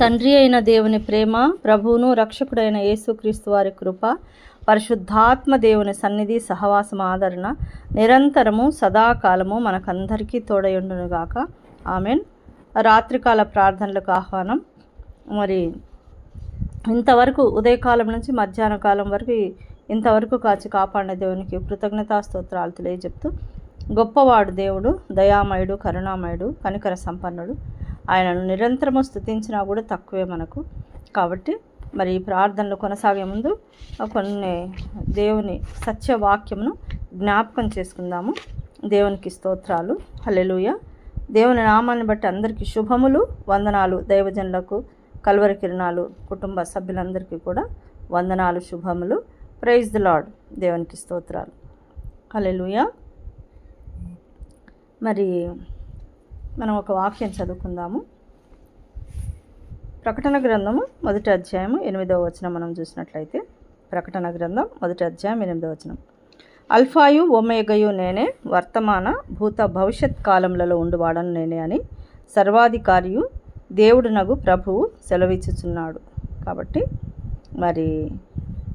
తండ్రి అయిన దేవుని ప్రేమ ప్రభువును రక్షకుడైన యేసుక్రీస్తు వారి కృప పరిశుద్ధాత్మ దేవుని సన్నిధి సహవాసం ఆదరణ నిరంతరము సదాకాలము మనకందరికీ తోడయుండునుగాక. ఆమెన్. రాత్రికాల ప్రార్థనలకు ఆహ్వానం. మరి ఇంతవరకు ఉదయకాలం నుంచి మధ్యాహ్న కాలం వరకు ఇంతవరకు కాచి కాపాడిన దేవునికి కృతజ్ఞతా స్తోత్రాలు తెలియజెప్తూ గొప్పవాడు దేవుడు దయామయుడు కరుణామయుడు కనికర సంపన్నుడు. ఆయనను నిరంతరము స్థుతించినా కూడా తక్కువే మనకు. కాబట్టి మరి ప్రార్థనలు కొనసాగే ముందు కొన్ని దేవుని సత్యవాక్యమును జ్ఞాపకం చేసుకుందాము. దేవునికి స్తోత్రాలు. హలెలుయ దేవుని నామాన్ని బట్టి అందరికీ శుభములు వందనాలు. దైవజనులకు కల్వరి కిరణాలు కుటుంబ సభ్యులందరికీ కూడా వందనాలు శుభములు. ప్రైజ్ ది లాడ్ దేవునికి స్తోత్రాలు. హలెలుయ మరి మనం ఒక వాక్యం చదువుకుందాము. ప్రకటన గ్రంథము మొదటి అధ్యాయము ఎనిమిదవ వచనం మనం చూసినట్లయితే. ప్రకటన గ్రంథం మొదటి అధ్యాయం ఎనిమిదవ వచనం. అల్ఫాయు ఒమేగయు నేనే వర్తమాన భూత భవిష్యత్ కాలములలో ఉండువాడను నేనే అని సర్వాధికారియు దేవుడునగు ప్రభువు సెలవిచ్చుచున్నాడు. కాబట్టి మరి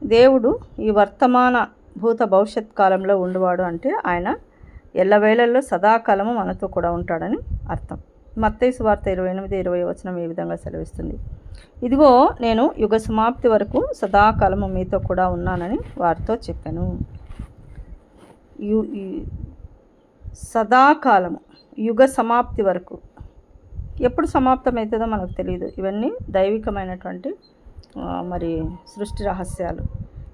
దేవుడు ఈ వర్తమాన భూత భవిష్యత్ కాలంలో ఉండువాడు అంటే ఆయన ఎల్లవేళల్లో సదాకాలము మనతో కూడా ఉంటాడని అర్థం. మత్తైసు వార్త ఇరవై ఎనిమిది ఇరవై వచనం ఈ విధంగా సెలవిస్తుంది. ఇదిగో నేను యుగ సమాప్తి వరకు సదాకాలము మీతో కూడా ఉన్నానని వారితో చెప్పాను. యు సదాకాలము యుగ సమాప్తి వరకు. ఎప్పుడు సమాప్తమవుతుందో మనకు తెలియదు ఇవన్నీ దైవికమైనటువంటి మరి సృష్టి రహస్యాలు.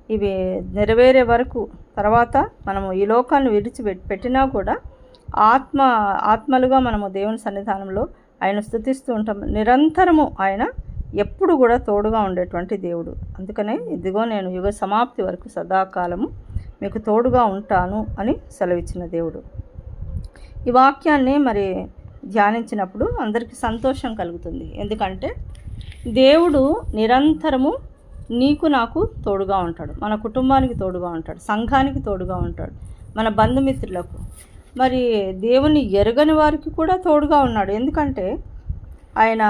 ఇవి నెరవేరే వరకు తర్వాత మనము ఈ లోకాన్ని విడిచి పెట్టినా కూడా ఆత్మ ఆత్మలుగా మనము దేవుని సన్నిధానంలో ఆయన స్థుతిస్తూ ఉంటాం. నిరంతరము ఆయన ఎప్పుడు కూడా తోడుగా ఉండేటువంటి దేవుడు. అందుకనే ఇదిగో నేను యుగ సమాప్తి వరకు సదాకాలము మీకు తోడుగా ఉంటాను అని సెలవిచ్చిన దేవుడు. ఈ వాక్యాన్ని మరి ధ్యానించినప్పుడు అందరికీ సంతోషం కలుగుతుంది. ఎందుకంటే దేవుడు నిరంతరము నీకు నాకు తోడుగా ఉంటాడు. మన కుటుంబానికి తోడుగా ఉంటాడు. సంఘానికి తోడుగా ఉంటాడు. మన బంధుమిత్రులకు. మరి దేవుని ఎరగని వారికి కూడా తోడుగా ఉన్నాడు. ఎందుకంటే ఆయన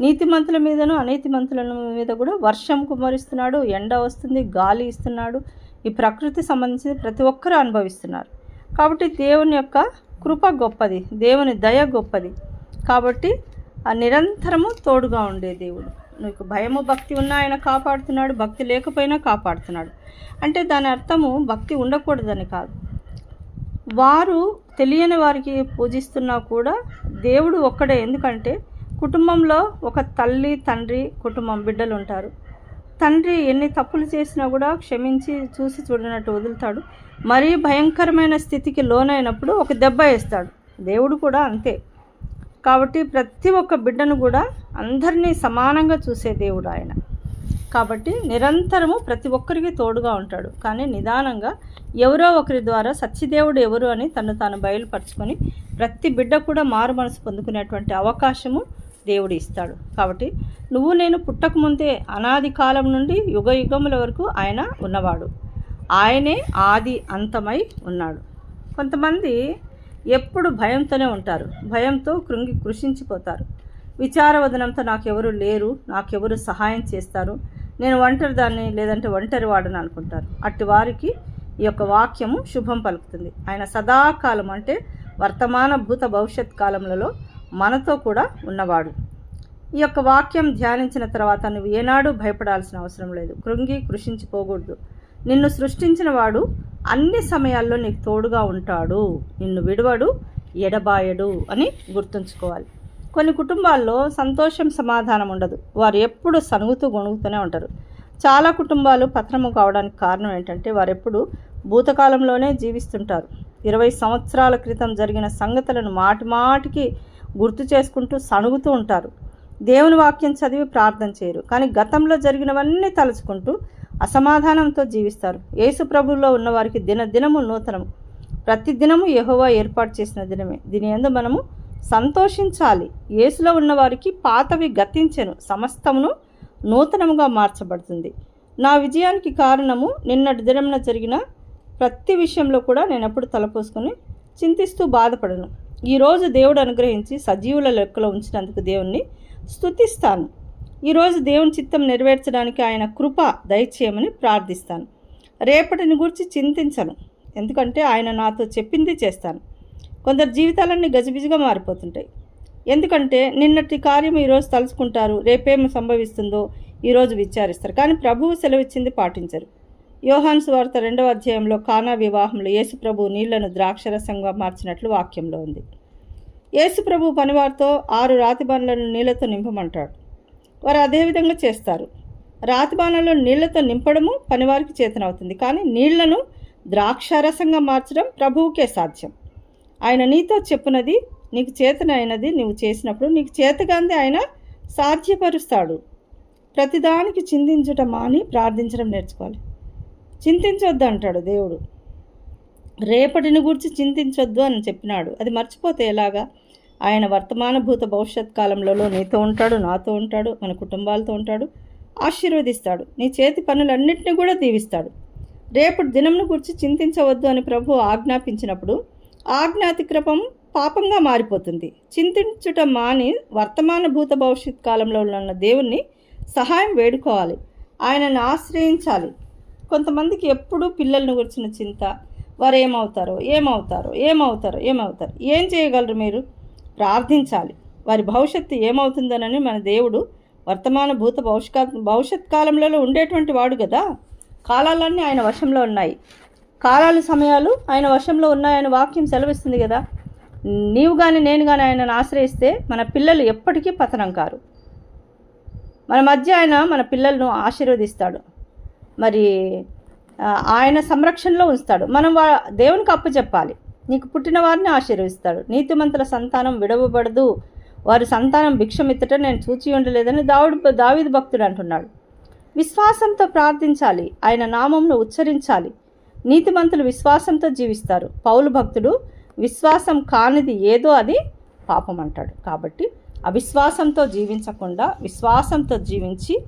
నీతిమంతుల మీదను అనీతిమంతుల మీద కూడా వర్షం కుమరిస్తున్నాడు ఎండ వస్తుంది గాలి ఇస్తున్నాడు. ఈ ప్రకృతి సంబంధించి ప్రతి ఒక్కరూ అనుభవిస్తున్నారు. కాబట్టి దేవుని యొక్క కృప గొప్పది. దేవుని దయ గొప్పది. కాబట్టి ఆ నిరంతరము తోడుగా ఉండే దేవుడు. నీకు భయము భక్తి ఉన్నా ఆయన కాపాడుతున్నాడు భక్తి లేకపోయినా కాపాడుతున్నాడు. అంటే దాని అర్థము భక్తి ఉండకూడదని కాదు. వారు తెలియని వారికి పూజిస్తున్నా కూడా దేవుడు ఒక్కడే. ఎందుకంటే కుటుంబంలో ఒక తల్లి తండ్రి కుటుంబం బిడ్డలు ఉంటారు. తండ్రి ఎన్ని తప్పులు చేసినా కూడా క్షమించి చూసి చూడనట్టు వదులుతాడు. మరీ భయంకరమైన స్థితికి లోనైనప్పుడు ఒక దెబ్బ వేస్తాడు. దేవుడు కూడా అంతే. కాబట్టి ప్రతి ఒక్క బిడ్డను కూడా అందరినీ సమానంగా చూసే దేవుడు ఆయన. కాబట్టి నిరంతరము ప్రతి ఒక్కరికి తోడుగా ఉంటాడు. కానీ నిదానంగా ఎవరో ఒకరి ద్వారా సత్యదేవుడు ఎవరు అని తను తాను బయలుపరుచుకొని ప్రతి బిడ్డ కూడా మారు మనసు పొందుకునేటువంటి అవకాశము దేవుడు ఇస్తాడు. కాబట్టి నువ్వు నేను పుట్టకముందే అనాది కాలం నుండి యుగ యుగముల వరకు ఆయన ఉన్నవాడు. ఆయనే ఆది అంతమై ఉన్నాడు. కొంతమంది ఎప్పుడు భయంతోనే ఉంటారు. భయంతో కృంగి కృషించిపోతారు. విచారవదనంతో నాకెవరు లేరు నాకెవరు సహాయం చేస్తారు. నేను ఒంటరి దాన్ని లేదంటే ఒంటరి వాడని అనుకుంటారు. అట్టి వారికి ఈ యొక్క వాక్యము శుభం పలుకుతుంది. ఆయన సదాకాలం అంటే వర్తమాన భూత భవిష్యత్ కాలములలో మనతో కూడా ఉన్నవాడు. ఈ యొక్క వాక్యం ధ్యానించిన తర్వాత నువ్వు ఏనాడు భయపడాల్సిన అవసరం లేదు. కృంగి కృషించిపోకూడదు. నిన్ను సృష్టించిన వాడు అన్ని సమయాల్లో నీకు తోడుగా ఉంటాడు. నిన్ను విడవడు ఎడబాయడు అని గుర్తుంచుకోవాలి. కొన్ని కుటుంబాల్లో సంతోషం సమాధానం ఉండదు. వారు ఎప్పుడు సనుగుతూ గొణుగుతూనే ఉంటారు. చాలా కుటుంబాలు పత్రము కావడానికి కారణం ఏంటంటే వారు ఎప్పుడు భూతకాలంలోనే జీవిస్తుంటారు. ఇరవై సంవత్సరాల క్రితం జరిగిన సంగతులను మాటి మాటికి గుర్తు చేసుకుంటూ సణుగుతూ ఉంటారు. దేవుని వాక్యం చదివి ప్రార్థన చేయరు. కానీ గతంలో జరిగినవన్నీ తలుచుకుంటూ అసమాధానంతో జీవిస్తారు. యేసు ప్రభువులో ఉన్నవారికి దినదినము నూతనము. ప్రతి దినము యహోవా ఏర్పాటు చేసిన దినమే. దీని ఎందు మనము సంతోషించాలి. యేసులో ఉన్నవారికి పాతవి గతించెను. సమస్తమును నూతనముగా మార్చబడుతుంది. నా విజయానికి కారణము నిన్నటి దినమున జరిగిన ప్రతి విషయంలో కూడా నేను ఎప్పుడు తలపోసుకొని చింతిస్తూ బాధపడను. ఈరోజు దేవుడు అనుగ్రహించి సజీవుల లెక్కలో ఉంచినందుకు దేవుణ్ణి స్తుతిస్తాను. ఈరోజు దేవుని చిత్తం నెరవేర్చడానికి ఆయన కృప దయచేయమని ప్రార్థిస్తాను. రేపటిని గురించి చింతించను. ఎందుకంటే ఆయన నాతో చెప్పింది చేస్తాను. కొందరు జీవితాలన్నీ గజిబిజిగా మారిపోతుంటాయి. ఎందుకంటే నిన్నటి కార్యం ఈరోజు తలుచుకుంటారు. రేపేమి సంభవిస్తుందో ఈరోజు విచారిస్తారు. కానీ ప్రభువు సెలవిచ్చింది పాటించరు. యోహాన్స్ వార్త రెండవ అధ్యాయంలో కానా వివాహంలో యేసు ప్రభు నీళ్ళను ద్రాక్షరసంగా మార్చినట్లు వాక్యంలో ఉంది. యేసు ప్రభు పనివారితో ఆరు రాతి బండ్లను నీళ్ళతో నింపమంటాడు. వారు అదేవిధంగా చేస్తారు. రాతిబాణంలో నీళ్ళతో నింపడము పనివారికి చేతనవుతుంది. కానీ నీళ్ళను ద్రాక్షారసంగా మార్చడం ప్రభువుకే సాధ్యం. ఆయన నీతో చెప్పునది నీకు చేతనైనది నువ్వు చేసినప్పుడు నీకు చేతగాంది ఆయన సాధ్యపరుస్తాడు. ప్రతిదానికి చింతించటం మాని ప్రార్థించడం నేర్చుకోవాలి. చింతించొద్దు అంటాడు దేవుడు. రేపటిని గురించి చింతించొద్దు అని చెప్పినాడు. అది మర్చిపోతే ఎలాగా? ఆయన వర్తమాన భూత భవిష్యత్ కాలంలో నీతో ఉంటాడు నాతో ఉంటాడు మన కుటుంబాలతో ఉంటాడు ఆశీర్వదిస్తాడు. నీ చేతి పనులన్నింటినీ కూడా దీవిస్తాడు. రేపటి దినంను గురించి చింతించవద్దు అని ప్రభు ఆజ్ఞాపించినప్పుడు ఆజ్ఞాతిక్రమం పాపంగా మారిపోతుంది. చింతించుట మాని వర్తమాన భూత భవిష్యత్ కాలంలో ఉన్న దేవుణ్ణి సహాయం వేడుకోవాలి. ఆయనను ఆశ్రయించాలి. కొంతమందికి ఎప్పుడూ పిల్లలను గురించిన చింత వారు ఏమవుతారో ఏమవుతారో ఏమవుతారో ఏమవుతారు ఏం చేయగలరు మీరు? ప్రార్థించాలి. వారి భవిష్యత్తు ఏమవుతుందనని మన దేవుడు వర్తమాన భూత భవిష్యత్ భవిష్యత్ కాలంలో ఉండేటువంటి వాడు కదా. కాలాలన్నీ ఆయన వశంలో ఉన్నాయి. కాలాలు సమయాలు ఆయన వశంలో ఉన్నాయని వాక్యం సెలవిస్తుంది కదా. నీవు కానీ నేను కానీ ఆయనను ఆశ్రయిస్తే మన పిల్లలు ఎప్పటికీ పతనం కారు. మన మధ్య ఆయన మన పిల్లలను ఆశీర్వదిస్తాడు. మరి ఆయన సంరక్షణలో ఉంచుతాడు. మనం వా దేవునికి అప్పు చెప్పాలి. నీకు పుట్టిన వారిని ఆశీర్వదిస్తాడు. నీతిమంతుల సంతానం విడవబడదు. వారి సంతానం భిక్షమిత్తట నేను చూచి ఉండలేదని దావుడు దావిద భక్తుడు అంటున్నాడు. విశ్వాసంతో ప్రార్థించాలి. ఆయన నామంను ఉచ్చరించాలి. నీతిమంతులు విశ్వాసంతో జీవిస్తారు. పౌలు భక్తుడు విశ్వాసం కానిది ఏదో అది పాపం అంటాడు. కాబట్టి అవిశ్వాసంతో జీవించకుండా విశ్వాసంతో జీవించి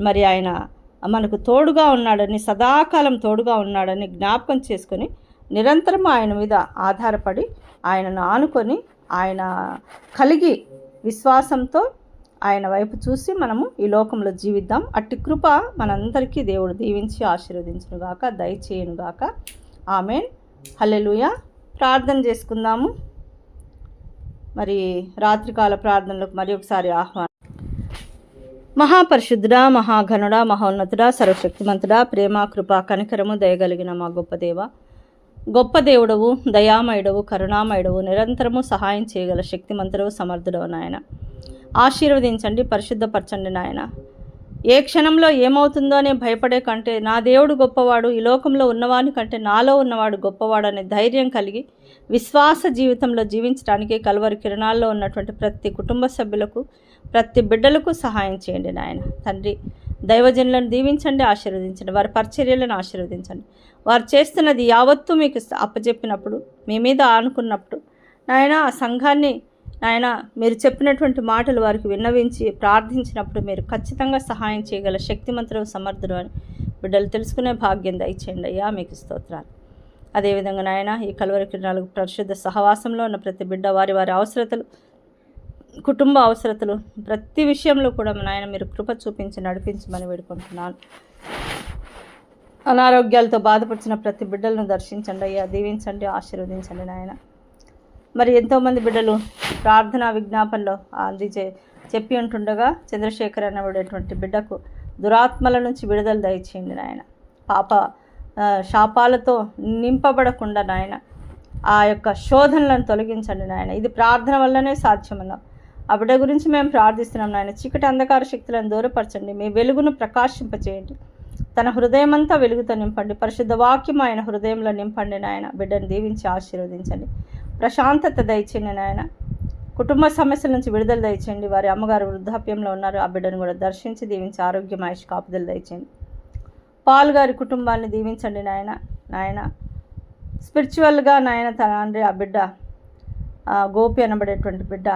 మరి ఆయన మనకు తోడుగా ఉన్నాడని సదాకాలం తోడుగా ఉన్నాడని జ్ఞాపకం చేసుకొని నిరంతరం ఆయన మీద ఆధారపడి ఆయనను ఆనుకొని ఆయన కలిగి విశ్వాసంతో ఆయన వైపు చూసి మనము ఈ లోకంలో జీవిద్దాం. అట్టి కృప మనందరికీ దేవుడు దీవించి ఆశీర్వదించునుగాక దయచేయునుగాక. ఆమెన్. హల్లెలుయ. ప్రార్థన చేసుకుందాము. మరి రాత్రికాల ప్రార్థనలకు మరి ఒకసారి ఆహ్వానం. మహాపరిశుద్ధుడ మహాఘనుడ మహోన్నతుడా సర్వశక్తిమంతుడ ప్రేమ కృప కనికరము దయగలిగిన మా గొప్ప దేవ గొప్ప దేవుడవు దయామయుడవు కరుణామయుడవు నిరంతరము సహాయం చేయగల శక్తిమంతుడవు సమర్థుడవు నాయన. ఆశీర్వదించండి పరిశుద్ధపరచండి నాయన. ఏ క్షణంలో ఏమవుతుందో అనే భయపడే కంటే నా దేవుడు గొప్పవాడు ఈ లోకంలో ఉన్నవాని కంటే నాలో ఉన్నవాడు గొప్పవాడు అనే ధైర్యం కలిగి విశ్వాస జీవితంలో జీవించడానికి కలువరి కిరణాల్లో ఉన్నటువంటి ప్రతి కుటుంబ సభ్యులకు ప్రతి బిడ్డలకు సహాయం చేయండి నాయన. తండ్రి దైవజనులను దీవించండి ఆశీర్వదించండి. వారి పరిచర్యలను ఆశీర్వదించండి. వారు చేస్తున్నది యావత్తూ మీకు అప్పచెప్పినప్పుడు మీ మీద ఆనుకున్నప్పుడు. నాయన ఆ సంఘాన్ని నాయన మీరు చెప్పినటువంటి మాటలు వారికి విన్నవించి ప్రార్థించినప్పుడు మీరు ఖచ్చితంగా సహాయం చేయగల శక్తిమంతుడు సమర్థుడు అని బిడ్డలు తెలుసుకునే భాగ్యం దయచేయండి అయ్యా మీకు స్తోత్రాలు. అదేవిధంగా నాయన ఈ కలువరికి నాలుగు పరిశుద్ధ సహవాసంలో ఉన్న ప్రతి బిడ్డ వారి వారి అవసరతలు కుటుంబ అవసరతలు ప్రతి విషయంలో కూడా నాయన మీరు కృప చూపించి నడిపించమని వేడుకుంటున్నాను. అనారోగ్యాలతో బాధపడుతున్న ప్రతి బిడ్డలను దర్శించండి అయ్యా దీవించండి ఆశీర్వదించండి నాయన. మరి ఎంతోమంది బిడ్డలు ప్రార్థన విజ్ఞాపనలో అందించే చెప్పి ఉంటుండగా చంద్రశేఖర్ అనబడేటువంటి బిడ్డకు దురాత్మల నుంచి విడుదల దయచేయండి నాయన. పాప శాపాలతో నింపబడకుండా నాయన ఆ యొక్క శోధనలను తొలగించండి నాయన. ఇది ప్రార్థన వల్లనే సాధ్యమన్నాం. ఆ బిడ్డ గురించి మేము ప్రార్థిస్తున్నాం నాయన. చీకటి అంధకార శక్తులను దూరపరచండి. మీ వెలుగును ప్రకాశింపచేయండి. తన హృదయమంతా వెలుగుతో నింపండి. పరిశుద్ధ వాక్యం ఆయన హృదయంలో నింపండి నాయన. బిడ్డను దీవించి ఆశీర్వదించండి. ప్రశాంతత దయచేయండి నాయన. కుటుంబ సమస్యల నుంచి విడుదల దయచేయండి. వారి అమ్మగారు వృద్ధాప్యంలో ఉన్నారు. ఆ బిడ్డను కూడా దర్శించి దీవించి ఆరోగ్యం ఆయుష్ కాపుదలు దయచేయండి. పాల్ గారి కుటుంబాన్ని దీవించండి నాయన. నాయన స్పిరిచువల్గా నాయన తండ్రి ఆ బిడ్డ గోపి అనబడేటువంటి బిడ్డ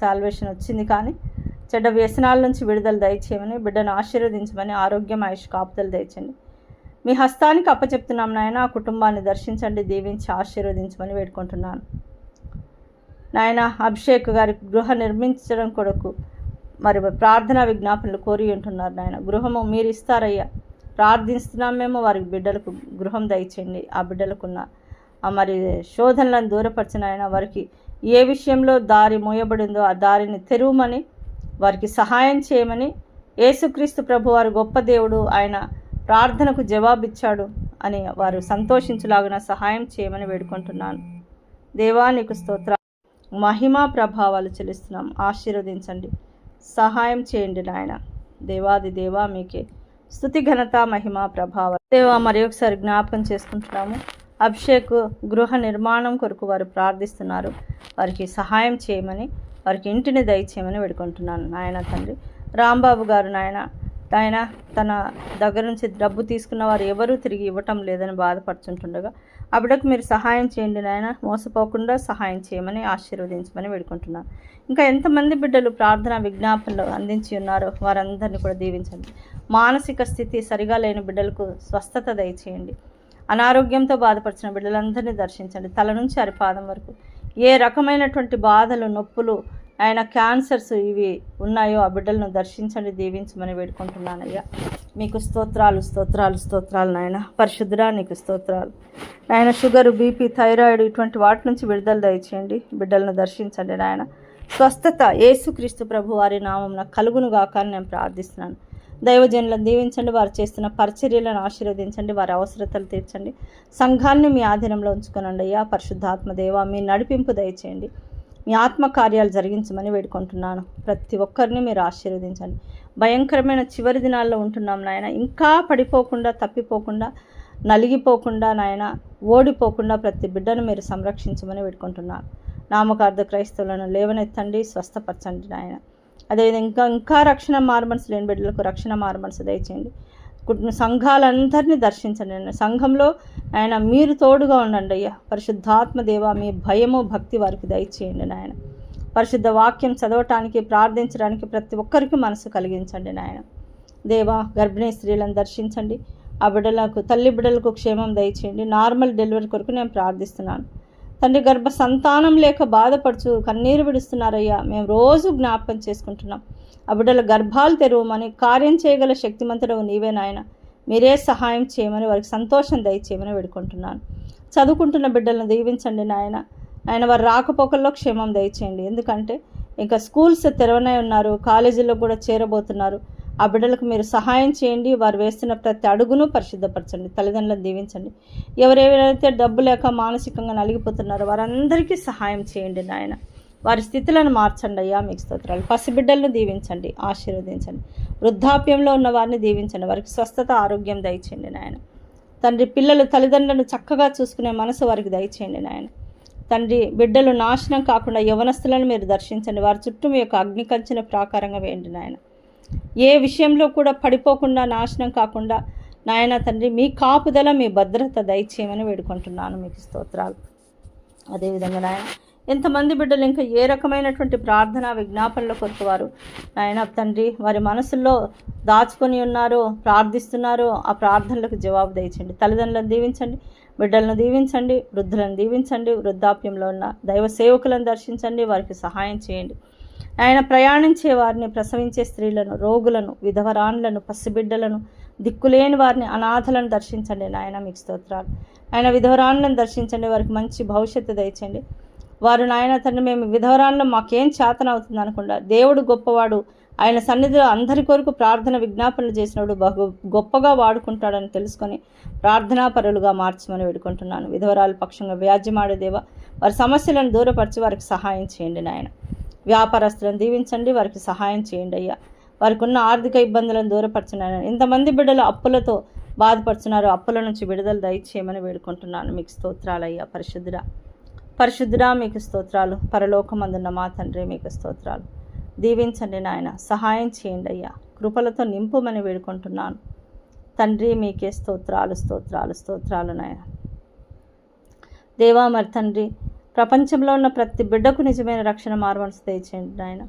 సాల్వేషన్ వచ్చింది కానీ చెడ్డ వ్యసనాల నుంచి విడుదల దయచేయమని బిడ్డను ఆశీర్వదించమని ఆరోగ్యం ఆయుష్ కాపుదలు దయచండి. మీ హస్తానికి అప్పచెప్తున్నాం నాయన ఆ కుటుంబాన్ని దర్శించండి దీవించి ఆశీర్వదించమని వేడుకుంటున్నాను. నాయన అభిషేక్ గారి గృహ నిర్మించడం కొరకు మరి ప్రార్థనా విజ్ఞాపనలు కోరి ఉంటున్నారు నాయన. గృహము మీరు ఇస్తారయ్యా. ప్రార్థిస్తున్నాం మేము వారికి బిడ్డలకు గృహం దయచేయండి ఆ బిడ్డలకున్న ఆ మరి శోధనలను దూరపరిచిన ఆయన వారికి ఏ విషయంలో దారి మోయబడిందో ఆ దారిని తెరువమని వారికి సహాయం చేయమని యేసుక్రీస్తు ప్రభు వారు గొప్ప దేవుడు ఆయన ప్రార్థనకు జవాబిచ్చాడు అని వారు సంతోషించులాగున సహాయం చేయమని వేడుకుంటున్నాను. దేవా నీకు స్తోత్ర. మహిమా ప్రభావాలు చెల్లిస్తున్నాం. ఆశీర్వదించండి. సహాయం చేయండి నాయన. దేవాది దేవా మీకే స్థుతి ఘనత మహిమ ప్రభావ. దేవా మరి ఒకసారి జ్ఞాపకం చేసుకుంటున్నాము. అభిషేక్ గృహ నిర్మాణం కొరకు వారు ప్రార్థిస్తున్నారు. వారికి సహాయం చేయమని వారికి ఇంటిని దయచేయమని వేడుకుంటున్నాను నాయన తండ్రి. రాంబాబు గారు నాయన ఆయన తన దగ్గర నుంచి డబ్బు తీసుకున్న వారు ఎవరూ తిరిగి ఇవ్వటం లేదని బాధపడుతుంటుండగా ఆ మీరు సహాయం చేయండి నాయన మోసపోకుండా సహాయం చేయమని ఆశీర్వదించమని వేడుకుంటున్నాను. ఇంకా ఎంతమంది బిడ్డలు ప్రార్థన విజ్ఞాపనలు అందించి ఉన్నారో వారందరినీ కూడా దీవించండి. మానసిక స్థితి సరిగా లేని బిడ్డలకు స్వస్థత దయచేయండి. అనారోగ్యంతో బాధపడిచిన బిడ్డలందరినీ దర్శించండి. తల నుంచి అరిపాదం వరకు ఏ రకమైనటువంటి బాధలు నొప్పులు ఆయన క్యాన్సర్స్ ఇవి ఉన్నాయో ఆ బిడ్డలను దర్శించండి దీవించమని వేడుకుంటున్నానయ్యా. మీకు స్తోత్రాలు స్తోత్రాలు స్తోత్రాలు నాయన. పరిశుద్ధురా నీకు స్తోత్రాలు. నాయన షుగర్ బీపీ థైరాయిడ్ ఇటువంటి వాటి నుంచి విడుదల దయచేయండి. బిడ్డలను దర్శించండి నాయన. స్వస్థత యేసుక్రీస్తు ప్రభు వారి నామం కలుగును గాక నేను ప్రార్థిస్తున్నాను. దైవజనులను దీవించండి వారు చేస్తున్న పరిచర్యలను ఆశీర్వదించండి వారి అవసరతలు తీర్చండి. సంఘాన్ని మీ ఆధీనంలో ఉంచుకోనండి అయ్యా పరిశుద్ధాత్మ దేవ మీ నడిపింపు దయచేయండి. మీ ఆత్మకార్యాలు జరిగించమని వేడుకుంటున్నాను. ప్రతి ఒక్కరిని మీరు ఆశీర్వదించండి. భయంకరమైన చివరి దినాల్లో ఉంటున్నాం నాయన. ఇంకా పడిపోకుండా తప్పిపోకుండా నలిగిపోకుండా నాయన ఓడిపోకుండా ప్రతి బిడ్డను మీరు సంరక్షించమని వేడుకుంటున్నాను. నామకార్థ క్రైస్తవులను లేవనెత్తండి స్వస్థపరచండి నాయన. అదేవిధంగా ఇంకా ఇంకా రక్షణ మార్మన్స్ లేని బిడ్డలకు రక్షణ మార్మన్స్ దయచేయండి. సంఘాలందరినీ దర్శించండి. ఆయన సంఘంలో ఆయన మీరు తోడుగా ఉండండి అయ్యా. పరిశుద్ధాత్మ దేవ మీ భయము భక్తి వారికి దయచేయండి నాయన. పరిశుద్ధ వాక్యం చదవటానికి ప్రార్థించడానికి ప్రతి ఒక్కరికి మనసు కలిగించండి నాయన. దేవా గర్భిణీ స్త్రీలను దర్శించండి. ఆ బిడ్డలకు తల్లి బిడ్డలకు క్షేమం దయచేయండి. నార్మల్ డెలివరీ కొరకు నేను ప్రార్థిస్తున్నాను. తండ్రి గర్భ సంతానం లేక బాధపడుచు కన్నీరు విడుస్తున్నారయ్యా. మేము రోజు జ్ఞాపకం చేసుకుంటున్నాం. ఆ బిడ్డల గర్భాలు తెరవమని కార్యం చేయగల శక్తిమంతుడు నీవే నాయన. మీరే సహాయం చేయమని వారికి సంతోషం దయచేయమని వేడుకుంటున్నాను. చదువుకుంటున్న బిడ్డలను దీవించండి నాయన. ఆయన వారు రాకపోకల్లో క్షేమం దయచేయండి. ఎందుకంటే ఇంకా స్కూల్స్ తెరవనే ఉన్నారు కాలేజీలో కూడా చేరబోతున్నారు. ఆ బిడ్డలకు మీరు సహాయం చేయండి. వారు వేస్తున్న ప్రతి అడుగును పరిశుద్ధపరచండి. తల్లిదండ్రులను దీవించండి. ఎవరెవరైతే డబ్బు లేక మానసికంగా నలిగిపోతున్నారో వారందరికీ సహాయం చేయండి నాయన. వారి స్థితులను మార్చండి అయ్యా. మీకు స్తోత్రాలు. పసిబిడ్డలను దీవించండి. ఆశీర్వదించండి. వృద్ధాప్యంలో ఉన్న వారిని దీవించండి. వారికి స్వస్థత ఆరోగ్యం దయచేయండి నాయన. తండ్రి పిల్లలు తల్లిదండ్రులను చక్కగా చూసుకునే మనసు వారికి దయచేయండి నాయన. తండ్రి బిడ్డలు నాశనం కాకుండా యవనస్తులను మీరు దర్శించండి. వారి చుట్టూ మీ యొక్క అగ్నికంచిన ప్రాకారంగా వేయండి నాయన. ఏ విషయంలో కూడా పడిపోకుండా నాశనం కాకుండా నాయన తండ్రి మీ కాపుదల మీ భద్రత దయచేయమని వేడుకుంటున్నాను మీకు స్తోత్రాలు. అదేవిధంగా నాయన ఎంతమంది బిడ్డలు ఇంకా ఏ రకమైనటువంటి ప్రార్థన విజ్ఞాపనల కొరకు వారు నాయన తండ్రి వారి మనసుల్లో దాచుకొని ఉన్నారో ప్రార్థిస్తున్నారో ఆ ప్రార్థనలకు జవాబు దయచండి. తల్లిదండ్రులను దీవించండి బిడ్డలను దీవించండి వృద్ధులను దీవించండి వృద్ధాప్యంలో ఉన్న దైవ సేవకులను దర్శించండి వారికి సహాయం చేయండి. ఆయన ప్రయాణించే వారిని ప్రసవించే స్త్రీలను రోగులను విధవరాన్లను పసిబిడ్డలను దిక్కులేని వారిని అనాథలను దర్శించండి నాయన మీకు స్తోత్రాలు. ఆయన విధవరాన్లను దర్శించండి వారికి మంచి భవిష్యత్తు దయచండి వారు నాయన తండ్రి మేము విధవరాన్లో మాకేం చేతనవుతుంది అనకుండా దేవుడు గొప్పవాడు ఆయన సన్నిధిలో అందరి కొరకు ప్రార్థన విజ్ఞాపనలు చేసినప్పుడు బహు గొప్పగా వాడుకుంటాడని తెలుసుకొని ప్రార్థనా పరులుగా మార్చమని వేడుకుంటున్నాను. విధవరాలు పక్షంగా వ్యాజ్యమాడే దేవ వారి సమస్యలను దూరపరిచి వారికి సహాయం చేయండి నాయన. వ్యాపారస్తులను దీవించండి వారికి సహాయం చేయండి అయ్యా. వారికి ఉన్న ఆర్థిక ఇబ్బందులను దూరపరచున్నాను. ఇంతమంది బిడ్డలు అప్పులతో బాధపడుతున్నారు. అప్పుల నుంచి విడుదల దయచేయమని వేడుకుంటున్నాను. మీకు స్తోత్రాలయ్యా పరిశుద్ధుడా. పరిశుద్ధుడా మీకు స్తోత్రాలు. పరలోకమందున్న మా తండ్రి మీకు స్తోత్రాలు. దీవించండి నాయన. సహాయం చేయండి అయ్యా. కృపలతో నింపుమని వేడుకుంటున్నాను. తండ్రి మీకే స్తోత్రాలు స్తోత్రాలు స్తోత్రాలు నాయన. దేవా మరి తండ్రి ప్రపంచంలో ఉన్న ప్రతి బిడ్డకు నిజమైన రక్షణ మార్వన్స్ తెచ్చేయండి నాయన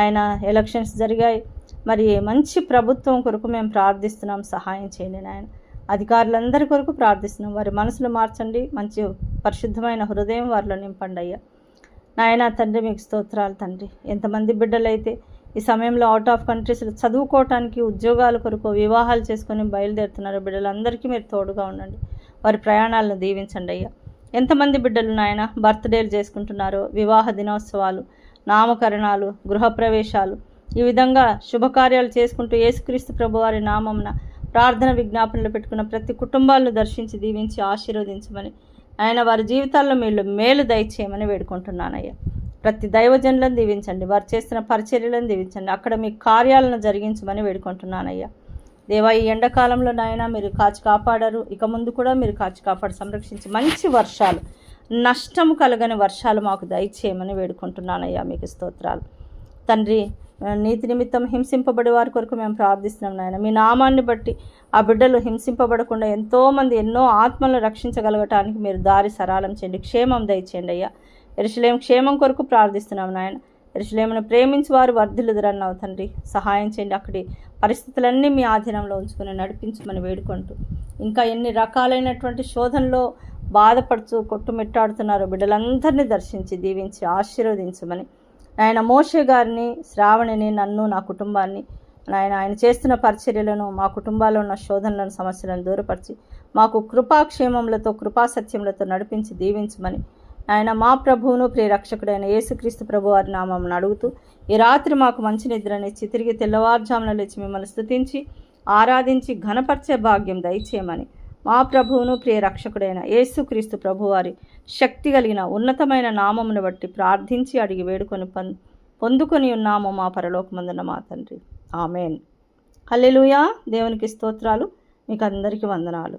ఆయన ఎలక్షన్స్ జరిగాయి. మరి మంచి ప్రభుత్వం కొరకు మేము ప్రార్థిస్తున్నాం సహాయం చేయండి నాయన. అధికారులందరి కొరకు ప్రార్థిస్తున్నాం. వారి మనసులు మార్చండి. మంచి పరిశుద్ధమైన హృదయం వారిలో నింపండి అయ్యా. నాయన తండ్రి మీకు స్తోత్రాలు తండ్రి. ఎంతమంది బిడ్డలైతే ఈ సమయంలో అవుట్ ఆఫ్ కంట్రీస్ చదువుకోవటానికి ఉద్యోగాల కొరకు వివాహాలు చేసుకొని బయలుదేరుతున్నారు. బిడ్డలందరికీ మీరు తోడుగా ఉండండి. వారి ప్రయాణాలను దీవించండి అయ్యా. ఎంతమంది బిడ్డలు నాయన బర్త్డేలు చేసుకుంటున్నారో వివాహ దినోత్సవాలు నామకరణాలు గృహప్రవేశాలు. ఈ విధంగా శుభకార్యాలు చేసుకుంటూ యేసుక్రీస్తు ప్రభువారి నామమున నామంన ప్రార్థన విజ్ఞాపనలు పెట్టుకున్న ప్రతి కుటుంబాలను దర్శించి దీవించి ఆశీర్వదించమని ఆయన వారి జీవితాల్లో మీరు మేలు దయచేయమని వేడుకుంటున్నానయ్యా. ప్రతి దైవజనులను దీవించండి వారు చేస్తున్న పరిచర్యలను దీవించండి అక్కడ మీ కార్యాలను జరిగించమని వేడుకుంటున్నానయ్యా. దేవా ఈ ఎండాకాలంలో నాయన మీరు కాచి కాపాడారు. ఇక ముందు కూడా మీరు కాచి కాపాడు సంరక్షించి మంచి వర్షాలు నష్టం కలగని వర్షాలు మాకు దయచేయమని వేడుకుంటున్నానయ్యా మీకు స్తోత్రాలు. తండ్రి నీతి నిమిత్తం హింసింపబడే వారి కొరకు మేము ప్రార్థిస్తున్నాం నాయన. మీ నామాన్ని బట్టి ఆ బిడ్డలు హింసింపబడకుండా ఎంతోమంది ఎన్నో ఆత్మలను రక్షించగలగటానికి మీరు దారి సరళం చేయండి క్షేమం దయచేయండి అయ్యా. ఎరుసలేం క్షేమం కొరకు ప్రార్థిస్తున్నాం నాయన. ఎరుసలేమును ప్రేమించి వారు వర్ధిల్లుదురన్నావు తండ్రి. సహాయం చేయండి అక్కడి పరిస్థితులన్నీ మీ ఆధీనంలో ఉంచుకుని నడిపించమని వేడుకుంటూ ఇంకా ఎన్ని రకాలైనటువంటి శోధనలో బాధపడుతూ కొట్టుమిట్టాడుతున్నారో బిడ్డలందరినీ దర్శించి దీవించి ఆశీర్వదించమని ఆయన మోషే గారిని శ్రావణిని నన్ను నా కుటుంబాన్ని నాయన ఆయన చేస్తున్న పరిచర్యలను మా కుటుంబాల్లో ఉన్న శోధనలను సమస్యలను దూరపరిచి మాకు కృపాక్షేమములతో కృపాసత్యములతో నడిపించి దీవించమని ఆయన మా ప్రభువును ప్రియరక్షకుడైన యేసుక్రీస్తు ప్రభు వారి నామం అడుగుతూ ఈ రాత్రి మాకు మంచి నిద్రనిచ్చి తిరిగి తెల్లవారుజామున లేచి మిమ్మల్ని స్తుతించి ఆరాధించి ఘనపరిచే భాగ్యం దయచేయమని మా ప్రభువును ప్రియ రక్షకుడైన యేసుక్రీస్తు ప్రభువారి శక్తి కలిగిన ఉన్నతమైన నామమును బట్టి ప్రార్థించి అడిగి వేడుకొని పం పొందుకొని ఉన్నాము మా పరలోకమందున మా తండ్రి. ఆమెన్. హల్లెలూయా. దేవునికి స్తోత్రాలు. మీకు అందరికీ వందనాలు.